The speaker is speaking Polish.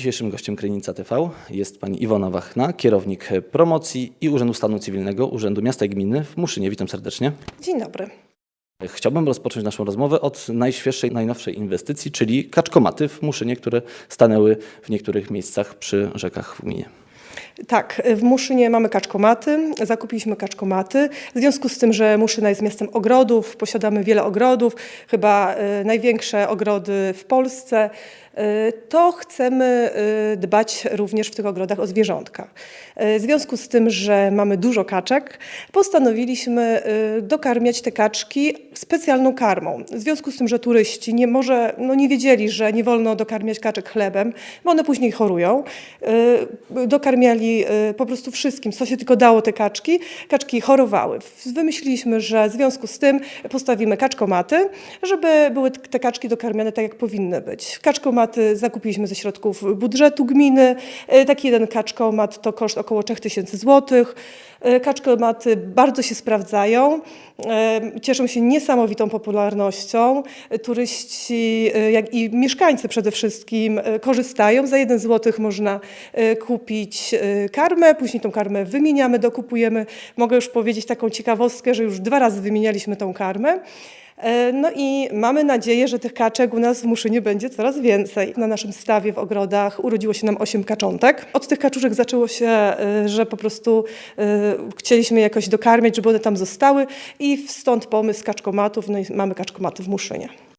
Dzisiejszym gościem Krynica TV jest pani Iwona Wachna, kierownik promocji i Urzędu Stanu Cywilnego Urzędu Miasta i Gminy w Muszynie. Witam serdecznie. Dzień dobry. Chciałbym rozpocząć naszą rozmowę od najświeższej, najnowszej inwestycji, czyli kaczkomaty w Muszynie, które stanęły w niektórych miejscach przy rzekach w gminie. Tak, w Muszynie mamy kaczkomaty, zakupiliśmy kaczkomaty. W związku z tym, że Muszyna jest miastem ogrodów, posiadamy wiele ogrodów, chyba e, największe ogrody w Polsce, e, to chcemy dbać również w tych ogrodach o zwierzątka. W związku z tym, że mamy dużo kaczek, postanowiliśmy dokarmiać te kaczki specjalną karmą. W związku z tym, że turyści nie, może, no nie wiedzieli, że nie wolno dokarmiać kaczek chlebem, bo one później chorują, e, dokarmiali e, po prostu wszystkim, co się tylko dało te kaczki. Kaczki chorowały. Wymyśliliśmy, że w związku z tym postawimy kaczkomaty, żeby były te kaczki dokarmiane tak, jak powinny być. Kaczkomaty zakupiliśmy ze środków budżetu gminy. E, Taki jeden kaczkomat to koszt około 3000 zł. E, Kaczkomaty bardzo się sprawdzają, cieszą się niesamowitą popularnością. Turyści, jak i mieszkańcy przede wszystkim korzystają. Za jeden złotych można e, e, karmę, później tą karmę wymieniamy, dokupujemy. Mogę już powiedzieć taką ciekawostkę, że już dwa razy wymienialiśmy tą karmę. E, No i mamy nadzieję, że tych kaczek u nas w Muszynie będzie coraz więcej. Na naszym stawie w ogrodach urodziło się nam 8 kaczątek. Od tych kaczuszek zaczęło się, e, że po prostu e, chcieliśmy jakoś dokarmiać, żeby one tam zostały i stąd pomysł kaczkomatów, no i mamy kaczkomaty w Muszynie.